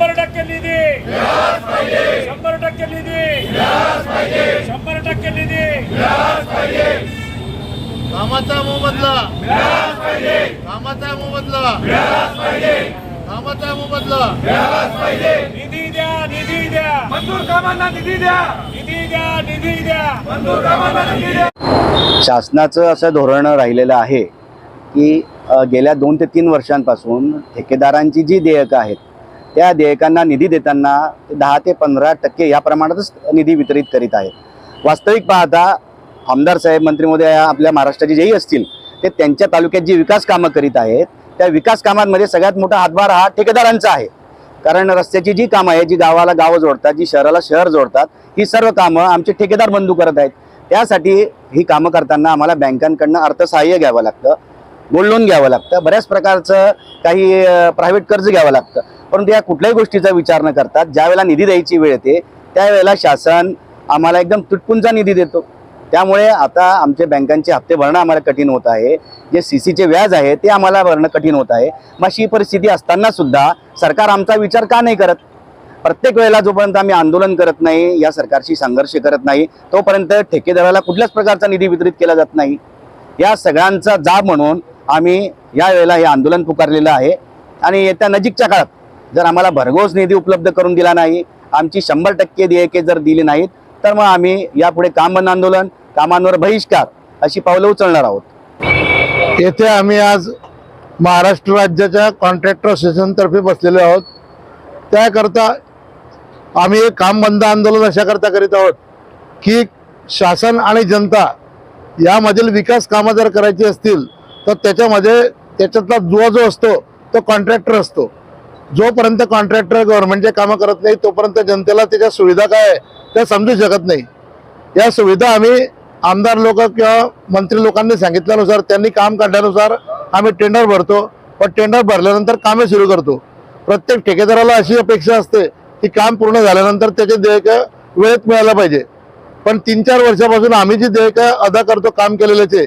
शंभर टक्के निधी. शंभर टक्के निधी. शंभर टक्के निधी. कामाचा मोबदला कामाचा मोबदला कामाचा मोबदला निधी द्या निधी द्या. मंजूर कामांना निधी द्या. निधी द्या निधी द्या. मंजूर कामांना निधी द्या. शासनाचं असं धोरण राहिलेलं आहे की गेल्या दोन ते तीन वर्षांपासून ठेकेदारांची जी देयकं आहेत त्या देयकांना निधी देताना ते दहा ते पंधरा टक्के या प्रमाणातच निधी वितरित करीत आहेत. वास्तविक पाहता आमदार साहेब मंत्री महोदय आपल्या महाराष्ट्राचे जेही असतील ते त्यांच्या तालुक्यात जी विकास कामं करीत आहेत त्या विकास कामांमध्ये सगळ्यात मोठा हातभार हा ठेकेदारांचा आहे. कारण रस्त्याची जी कामं आहे जी गावाला गावं जोडतात जी शहराला शहर जोडतात ही सर्व कामं आमचे ठेकेदार बंधू करत आहेत. त्यासाठी ही कामं करताना आम्हाला बँकांकडनं अर्थसहाय्य घ्यावं लागतं गोल्ड लोन घ्यावं लागतं बऱ्याच प्रकारचं काही प्रायव्हेट कर्ज घ्यावं लागतं. परंतु या कुठल्याही गोष्टीचा विचार न करतात ज्यावेळेला निधी द्यायची वेळ येते त्यावेळेला शासन आम्हाला एकदम तुटपुंजा निधी देतो. त्यामुळे आता आमचे बँकांचे हप्ते भरणं आम्हाला कठीण होत आहे. जे सी सीचे व्याज आहे ते आम्हाला भरणं कठीण होत आहे. मग अशी परिस्थिती असताना सुद्धा सरकार आमचा विचार का नाही करत? प्रत्येक वेळेला जोपर्यंत आम्ही आंदोलन करत नाही या सरकारशी संघर्ष करत नाही तोपर्यंत ठेकेदाराला कुठल्याच प्रकारचा निधी वितरित केला जात नाही. या सगळ्यांचा जाब म्हणून आम्ही या वेळेला हे आंदोलन पुकारलेलं आहे. आणि येत्या नजीकच्या काळात जर आम्हाला भरघोस निधी उपलब्ध करून दिला नाही आमची शंभर टक्के देयके जर दिली नाहीत तर मग आम्ही यापुढे काम बंद आंदोलन कामांवर बहिष्कार अशी पावलं उचलणार आहोत. येथे आम्ही आज महाराष्ट्र राज्याच्या कॉन्ट्रॅक्टर असोसिएशनतर्फे बसलेले आहोत. त्याकरता आम्ही एक काम बंद आंदोलन अशाकरता करीत आहोत की शासन आणि जनता यामधील विकास कामं जर करायची असतील तर त्याच्यामध्ये त्याच्यातला जो जो असतो तो कॉन्ट्रॅक्टर असतो. जोपर्यंत कॉन्ट्रॅक्टर गव्हर्नमेंटचे कामं करत नाही तोपर्यंत जनतेला त्याच्या सुविधा काय आहे त्या समजू शकत नाही. या सुविधा आम्ही आमदार लोक किंवा मंत्री लोकांनी सांगितल्यानुसार त्यांनी काम काढल्यानुसार आम्ही टेंडर भरतो. पण टेंडर भरल्यानंतर कामे सुरू करतो. प्रत्येक ठेकेदाराला अशी अपेक्षा असते की काम पूर्ण झाल्यानंतर त्याचे देयक वेळेत मिळायला पाहिजे. पण तीन चार वर्षापासून आम्ही जी देयक अदा करतो काम केलेल्याचे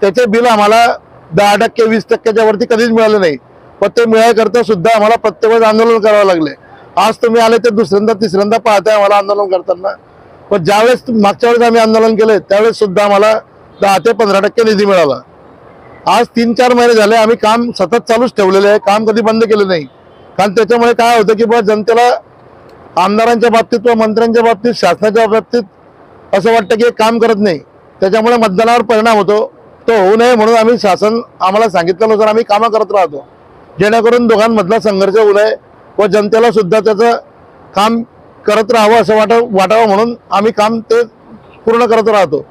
त्याचे बिल आम्हाला दहा टक्के वीस टक्क्याच्या वरती कधीच मिळालं नाही. पण ते मिळायकरता सुद्धा आम्हाला प्रत्येक वेळेस आंदोलन करावं लागले. आज तुम्ही आले तर दुसऱ्यांदा तिसऱ्यांदा पाहताय आम्हाला आंदोलन करताना. पण ज्यावेळेस मागच्या वेळेस आम्ही आंदोलन केले त्यावेळेस सुद्धा आम्हाला दहा ते पंधरा टक्के निधी मिळाला. आज तीन चार महिने झाले आम्ही काम सतत चालूच ठेवलेले आहे काम कधी बंद केले नाही. कारण त्याच्यामुळे काय होतं की बा जनतेला आमदारांच्या बाबतीत किंवा मंत्र्यांच्या बाबतीत शासनाच्या बाबतीत असं वाटतं की काम करत नाही. त्याच्यामुळे मतदानावर परिणाम होतो. तो होऊ नये म्हणून आम्ही शासन आम्हाला सांगितल्यानुसार आम्ही कामं करत राहतो. जेणेकरून दोघांमधला संघर्ष होऊ नये व जनतेला सुद्धा त्याचं काम करत राहावं असं वाट वाटावं म्हणून आम्ही काम ते पूर्ण करत राहतो.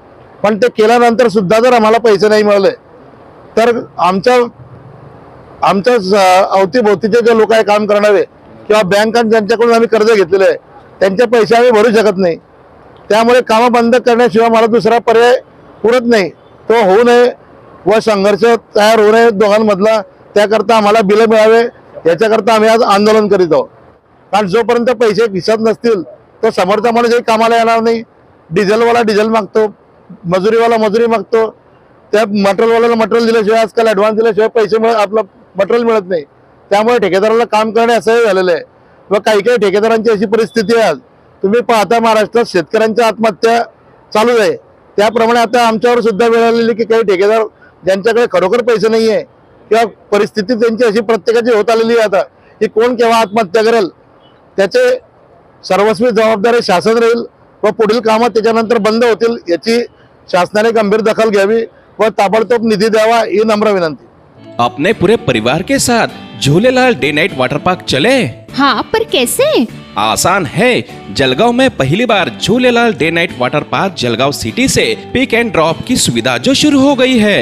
पण ते केल्यानंतर सुद्धा जर आम्हाला पैसे नाही मिळाले तर आमच्या आमच्या अवतीभोवतीचे जे लोक आहे काम करणारे किंवा बँकां ज्यांच्याकडून आम्ही कर्ज घेतलेले आहे त्यांचे पैसे आम्ही भरू शकत नाही. त्यामुळे कामं बंद करण्याशिवाय मला दुसरा पर्याय पुरत नाही. तो होऊ नये व संघर्ष तयार होऊ नये दोघांमधला. त्याकरता आम्हाला बिलं मिळावे याच्याकरता आम्ही आज आंदोलन करीत आहोत. कारण जोपर्यंत पैसे खिशात नसतील तो समोरचा माणूसही कामाला येणार नाही. डिझेलवाला डिझेल मागतो मजुरीवाला मजुरी मागतो. त्या मटेरियलवाल्याला मटेरियल दिल्याशिवाय आजकाल ॲडव्हान्स दिल्याशिवाय पैसे मिळत आपलं मटेरियल मिळत नाही. त्यामुळे ठेकेदाराला काम करणे असंही झालेलं आहे. व काही काही ठेकेदारांची अशी परिस्थिती आहे आज. तुम्ही पाहता महाराष्ट्रात शेतकऱ्यांच्या आत्महत्या चालू आहे. त्याप्रमाणे आता आमच्यावर सुद्धा वेळ आलेली की काही ठेकेदार ज्यांच्याकडे खरोखर पैसे नाही आहे किंवा परिस्थिती त्यांची अशी प्रत्येकाची होत आलेली आता की कोण केव्हा आत्महत्या करेल त्याचे सर्वस्वी जबाबदारी शासन राहील व पुढील कामं त्याच्यानंतर बंद होतील याची शासनाने गंभीर दखल घ्यावी व ताबडतोब निधी द्यावा ही नम्र विनंती. अपने पूरे परिवार के साथ Jhulelal day night water park चले? हाँ पर कैसे? आसान है। जलगांव में पहली बार Jhulelal day night water park Jalgaon city say pick and drop की सुविधा जो शुरू हो गई है।